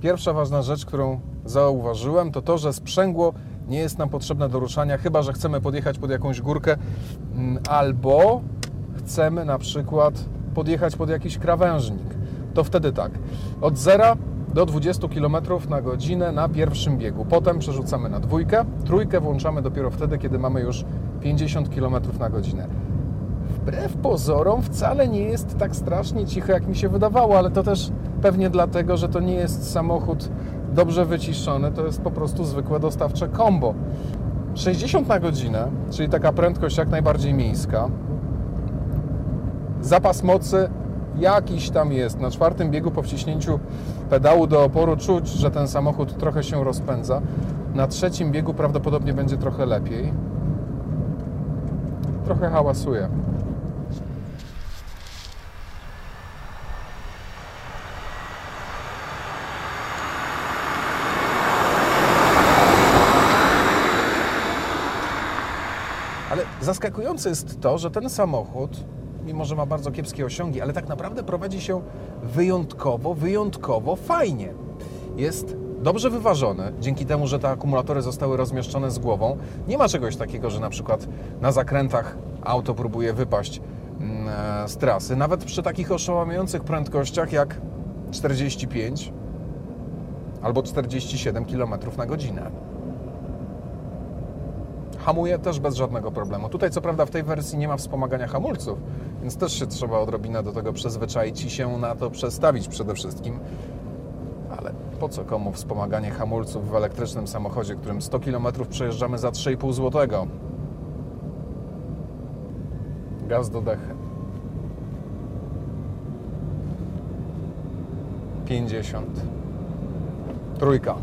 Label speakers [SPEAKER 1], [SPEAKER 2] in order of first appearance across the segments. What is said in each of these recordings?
[SPEAKER 1] Pierwsza ważna rzecz, którą zauważyłem, to to, że sprzęgło nie jest nam potrzebne do ruszania, chyba że chcemy podjechać pod jakąś górkę mm, albo chcemy na przykład podjechać pod jakiś krawężnik. To wtedy tak. Od 0 do 20 km na godzinę na pierwszym biegu. Potem przerzucamy na dwójkę. Trójkę włączamy dopiero wtedy, kiedy mamy już 50 km na godzinę. Wbrew pozorom wcale nie jest tak strasznie cicho, jak mi się wydawało, ale to też pewnie dlatego, że to nie jest samochód dobrze wyciszony, to jest po prostu zwykłe dostawcze combo. 60 na godzinę, czyli taka prędkość jak najbardziej miejska. Zapas mocy jakiś tam jest. Na czwartym biegu po wciśnięciu pedału do oporu czuć, że ten samochód trochę się rozpędza. Na trzecim biegu prawdopodobnie będzie trochę lepiej. Trochę hałasuje. Ale zaskakujące jest to, że ten samochód, mimo że ma bardzo kiepskie osiągi, ale tak naprawdę prowadzi się wyjątkowo, wyjątkowo fajnie. Jest dobrze wyważony, dzięki temu, że te akumulatory zostały rozmieszczone z głową. Nie ma czegoś takiego, że na przykład na zakrętach auto próbuje wypaść mm, e, z trasy, nawet przy takich oszałamiających prędkościach jak 45 albo 47 km na godzinę hamuje też bez żadnego problemu. Tutaj co prawda w tej wersji nie ma wspomagania hamulców, więc też się trzeba odrobinę do tego przyzwyczaić i się na to przestawić przede wszystkim. Ale po co komu wspomaganie hamulców w elektrycznym samochodzie, którym 100 km przejeżdżamy za 3,5 zł? Gaz do dechy. 50. Trójka.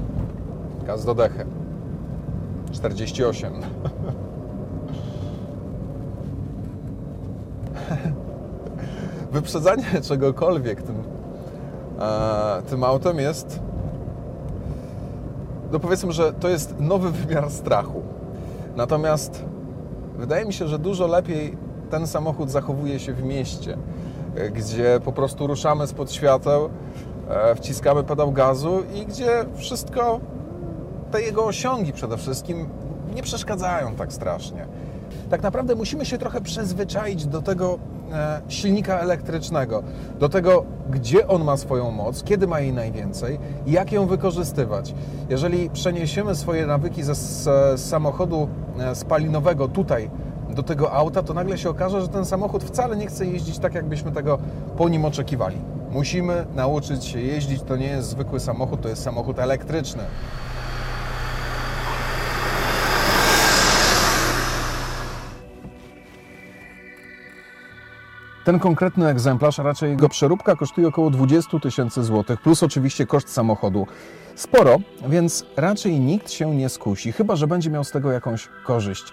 [SPEAKER 1] Gaz do dechy. 48. Wyprzedzanie czegokolwiek tym, e, tym autem jest. No powiedzmy, że to jest nowy wymiar strachu. Natomiast wydaje mi się, że dużo lepiej ten samochód zachowuje się w mieście, gdzie po prostu ruszamy spod świateł, e, wciskamy pedał gazu i gdzie wszystko te jego osiągi przede wszystkim nie przeszkadzają tak strasznie. Tak naprawdę musimy się trochę przyzwyczaić do tego e, silnika elektrycznego, do tego, gdzie on ma swoją moc, kiedy ma jej najwięcej i jak ją wykorzystywać. Jeżeli przeniesiemy swoje nawyki ze, z samochodu e, spalinowego tutaj do tego auta, to nagle się okaże, że ten samochód wcale nie chce jeździć tak, jakbyśmy tego po nim oczekiwali. Musimy nauczyć się jeździć, to nie jest zwykły samochód, to jest samochód elektryczny. Ten konkretny egzemplarz, a raczej jego przeróbka kosztuje około 20 tysięcy złotych, plus oczywiście koszt samochodu. Sporo, więc raczej nikt się nie skusi, chyba że będzie miał z tego jakąś korzyść.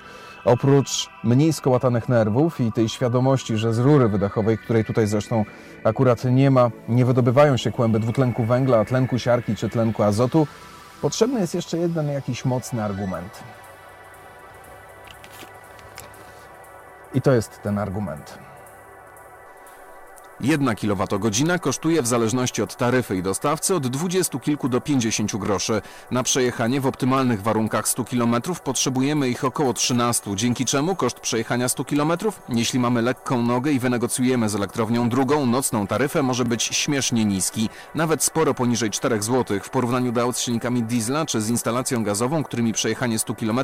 [SPEAKER 1] Oprócz mniej skołatanych nerwów i tej świadomości, że z rury wydechowej, której tutaj zresztą akurat nie ma, nie wydobywają się kłęby dwutlenku węgla, tlenku siarki czy tlenku azotu, potrzebny jest jeszcze jeden jakiś mocny argument. I to jest ten argument.
[SPEAKER 2] 1 kWh kosztuje w zależności od taryfy i dostawcy od 20 kilku do 50 groszy. Na przejechanie w optymalnych warunkach 100 km potrzebujemy ich około 13, dzięki czemu koszt przejechania 100 km, jeśli mamy lekką nogę i wynegocjujemy z elektrownią drugą, nocną taryfę może być śmiesznie niski, nawet sporo poniżej 4 zł w porównaniu do aut z silnikami diesla czy z instalacją gazową, którymi przejechanie 100 km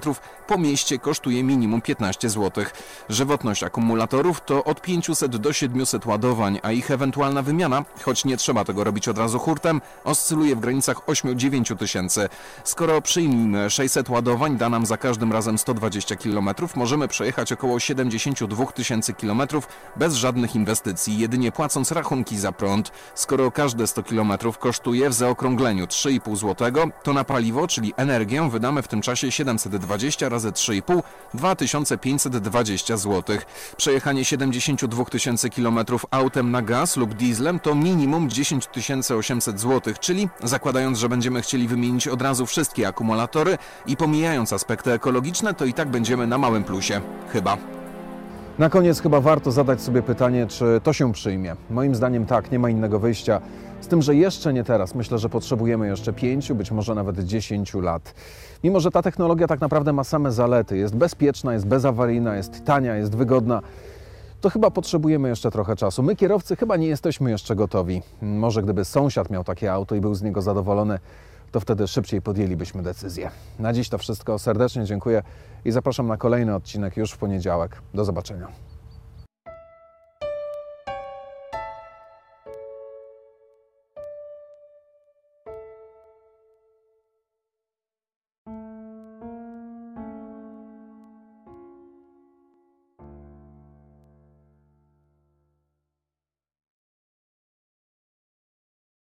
[SPEAKER 2] po mieście kosztuje minimum 15 zł. Żywotność akumulatorów to od 500 do 700 ładowań, a ich ewentualna wymiana, choć nie trzeba tego robić od razu hurtem, oscyluje w granicach 8-9 tysięcy. Skoro przyjmijmy 600 ładowań da nam za każdym razem 120 km, możemy przejechać około 72 tysięcy km bez żadnych inwestycji, jedynie płacąc rachunki za prąd. Skoro każde 100 km kosztuje w zaokrągleniu 3,5 zł, to na paliwo, czyli energię, wydamy w tym czasie 720 razy 3,5 2520 zł. Przejechanie 72 tysięcy km autem na gaz lub dieslem to minimum 10 800 zł, czyli zakładając, że będziemy chcieli wymienić od razu wszystkie akumulatory i pomijając aspekty ekologiczne, to i tak będziemy na małym plusie. Chyba.
[SPEAKER 1] Na koniec chyba warto zadać sobie pytanie, czy to się przyjmie. Moim zdaniem tak, nie ma innego wyjścia. Z tym, że jeszcze nie teraz. Myślę, że potrzebujemy jeszcze pięciu, być może nawet dziesięciu lat. Mimo, że ta technologia tak naprawdę ma same zalety, jest bezpieczna, jest bezawaryjna, jest tania, jest wygodna, to chyba potrzebujemy jeszcze trochę czasu. My, kierowcy, chyba nie jesteśmy jeszcze gotowi. Może gdyby sąsiad miał takie auto i był z niego zadowolony, to wtedy szybciej podjęlibyśmy decyzję. Na dziś to wszystko. Serdecznie dziękuję i zapraszam na kolejny odcinek już w poniedziałek. Do zobaczenia.